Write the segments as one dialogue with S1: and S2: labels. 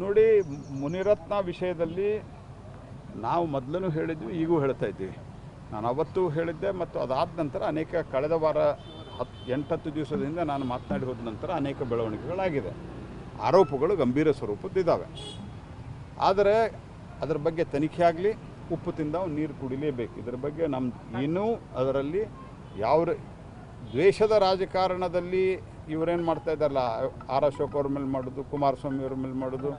S1: ನೋಡಿ, ಮುನಿರತ್ನ ವಿಷಯದಲ್ಲಿ ನಾವು ಮೊದಲೂ ಹೇಳಿದ್ವಿ, ಈಗೂ ಹೇಳ್ತಾ ಇದ್ದೀವಿ. ನಾನು ಅವತ್ತು ಹೇಳಿದ್ದೆ ಮತ್ತು ಅದಾದ ನಂತರ ಅನೇಕ ಕಳೆದ ವಾರ ಹತ್ತು ಎಂಟತ್ತು ದಿವಸದಿಂದ ನಾನು ಮಾತನಾಡಿ ಹೋದ ನಂತರ ಅನೇಕ ಬೆಳವಣಿಗೆಗಳಾಗಿದೆ. ಆರೋಪಗಳು ಗಂಭೀರ ಸ್ವರೂಪದ್ದಿದ್ದಾವೆ ಆದರೆ ಅದರ ಬಗ್ಗೆ ತನಿಖೆ ಆಗಲಿ, ಉಪ್ಪು ತಿಂದ ನೀರು ಕುಡಿಲೇಬೇಕು. ಇದರ ಬಗ್ಗೆ ನಮ್ಮ ಇನ್ನೂ ಅದರಲ್ಲಿ ಯಾವ ದ್ವೇಷದ ರಾಜಕಾರಣದಲ್ಲಿ ಇವರೇನು ಮಾಡ್ತಾ ಇದ್ದಾರಲ್ಲ ಆರ್ ಅಶೋಕ್ ಅವ್ರ ಮೇಲೆ ಮಾಡೋದು ಕುಮಾರಸ್ವಾಮಿ ಅವ್ರ ಮೇಲೆ ಮಾಡೋದು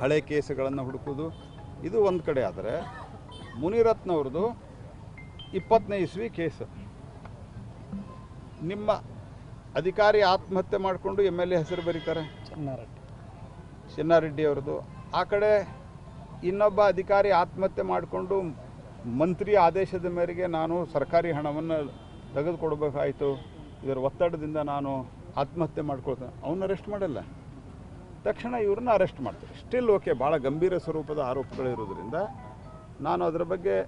S1: ಹಳೆ ಕೇಸುಗಳನ್ನು ಹುಡುಕೋದು ಇದು ಒಂದು ಕಡೆ ಆದರೆ ಮುನಿರತ್ನವ್ರದ್ದು ಇಪ್ಪತ್ತನೇ ಇಸ್ವಿ ಕೇಸು. ನಿಮ್ಮ ಅಧಿಕಾರಿ ಆತ್ಮಹತ್ಯೆ ಮಾಡಿಕೊಂಡು ಎಂ ಎಲ್ ಎ ಹೆಸರು ಬರೀತಾರೆ?
S2: ಚಿನ್ನಾರೆಡ್ಡಿ.
S1: ಚಿನ್ನಾರೆಡ್ಡಿ ಅವ್ರದ್ದು ಆ ಕಡೆ ಇನ್ನೊಬ್ಬ ಅಧಿಕಾರಿ ಆತ್ಮಹತ್ಯೆ ಮಾಡಿಕೊಂಡು ಮಂತ್ರಿ ಆದೇಶದ ಮೇರೆಗೆ ನಾನು ಸರ್ಕಾರಿ ಹಣವನ್ನು ತೆಗೆದುಕೊಡ್ಬೇಕಾಯಿತು. ಇದರ ಒತ್ತಡದಿಂದ ನಾನು ಆತ್ಮಹತ್ಯೆ ಮಾಡ್ಕೊಳ್ತೇನೆ. ಅವನ್ನ ಅರೆಸ್ಟ್ ಮಾಡಲ್ಲ. ತಕ್ಷಣ ಇವ್ರನ್ನ ಅರೆಸ್ಟ್ ಮಾಡ್ತಾರೆ. ಸ್ಟಿಲ್ ಓಕೆ ಭಾಳ ಗಂಭೀರ ಸ್ವರೂಪದ ಆರೋಪಗಳಿರೋದ್ರಿಂದ ನಾನು ಅದರ ಬಗ್ಗೆ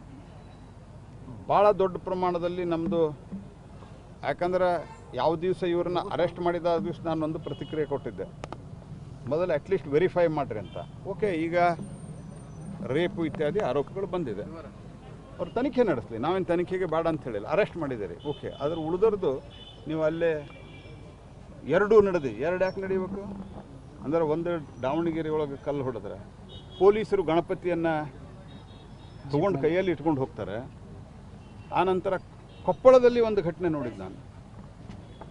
S1: ಭಾಳ ದೊಡ್ಡ ಪ್ರಮಾಣದಲ್ಲಿ ನಮ್ಮದು ಯಾಕಂದ್ರೆ ಯಾವ ದಿವಸ ಇವ್ರನ್ನ ಅರೆಸ್ಟ್ ಮಾಡಿದ ದಿವಸ ನಾನೊಂದು ಪ್ರತಿಕ್ರಿಯೆ ಕೊಟ್ಟಿದ್ದೆ. ಮೊದಲು ಅಟ್ಲೀಸ್ಟ್ ವೆರಿಫೈ ಮಾಡಿರಿ ಅಂತ. ಓಕೆ ಈಗ ರೇಪು ಇತ್ಯಾದಿ ಆರೋಪಗಳು ಬಂದಿದೆ. ಅವ್ರು ತನಿಖೆ ನಡೆಸಲಿ. ನಾವೇನು ತನಿಖೆಗೆ ಬೇಡ ಅಂತ ಹೇಳಿಲ್ಲ. ಅರೆಸ್ಟ್ ಮಾಡಿದ್ದೀರಿ. ಓಕೆ ಆದರೆ ಉಳಿದರ್ದು ನೀವು ಅಲ್ಲೇ ಎರಡೂ ನಡೆದಿ. ಎರಡು ಯಾಕೆ ನಡೀಬೇಕು ಅಂದರೆ ಒಂದು ದಾವಣಗೆರೆ ಒಳಗೆ ಕಲ್ಲು ಹೊಡೆದ್ರೆ. ಪೊಲೀಸರು ಗಣಪತಿಯನ್ನು ತೊಗೊಂಡು ಕೈಯಲ್ಲಿ ಇಟ್ಕೊಂಡು ಹೋಗ್ತಾರೆ. ಆನಂತರ ಕೊಪ್ಪಳದಲ್ಲಿ ಒಂದು ಘಟನೆ ನೋಡಿದ್ದು ನಾನು.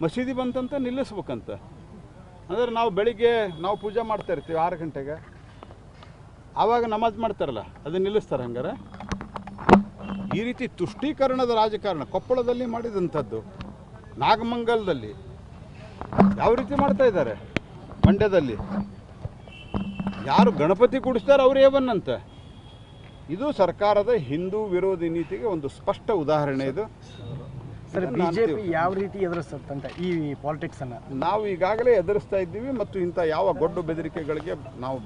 S1: ಮಸೀದಿ ಬಂತಂತ ನಿಲ್ಲಿಸ್ಬೇಕಂತ. ಅಂದರೆ ನಾವು ಬೆಳಿಗ್ಗೆ ನಾವು ಪೂಜೆ ಮಾಡ್ತಾ ಇರ್ತೀವಿ ಆರು ಗಂಟೆಗೆ. ಆವಾಗ ನಮಾಜ್ ಮಾಡ್ತಾರಲ್ಲ, ಅದನ್ನ ನಿಲ್ಲಿಸ್ತಾರೆ ಹಂಗಾರೆ? ಈ ರೀತಿ ತುಷ್ಟೀಕರಣದ ರಾಜಕಾರಣ ಕೊಪ್ಪಳದಲ್ಲಿ ಮಾಡಿದಂಥದ್ದು ನಾಗಮಂಗಲದಲ್ಲಿ ಯಾವ ರೀತಿ ಮಾಡ್ತಾ ಇದ್ದಾರೆ ಮಂಡ್ಯದಲ್ಲಿ? ಯಾರು ಗಣಪತಿ ಕೂಡಿಸ್ತಾರೆ ಅವ್ರು ಏವನ್ನಂತೆ ಇದು ಸರ್ಕಾರದ ಹಿಂದೂ ವಿರೋಧಿ ನೀತಿಗೆ ಒಂದು ಸ್ಪಷ್ಟ ಉದಾಹರಣೆ ಇದು.
S2: ಸರ್ ಬಿಜೆಪಿ ಯಾವ ರೀತಿ ಎದುರಿಸುತ್ತಂತ ಈ ಪಾಲಿಟಿಕ್ಸ್ ಅನ್ನ?
S1: ನಾವು ಈಗಾಗಲೇ ಎದುರಿಸ್ತಾ ಇದ್ದೀವಿ ಮತ್ತು ಇಂಥ ಯಾವ ಗೊಡ್ಡು ಬೆದರಿಕೆಗಳಿಗೆ ನಾವು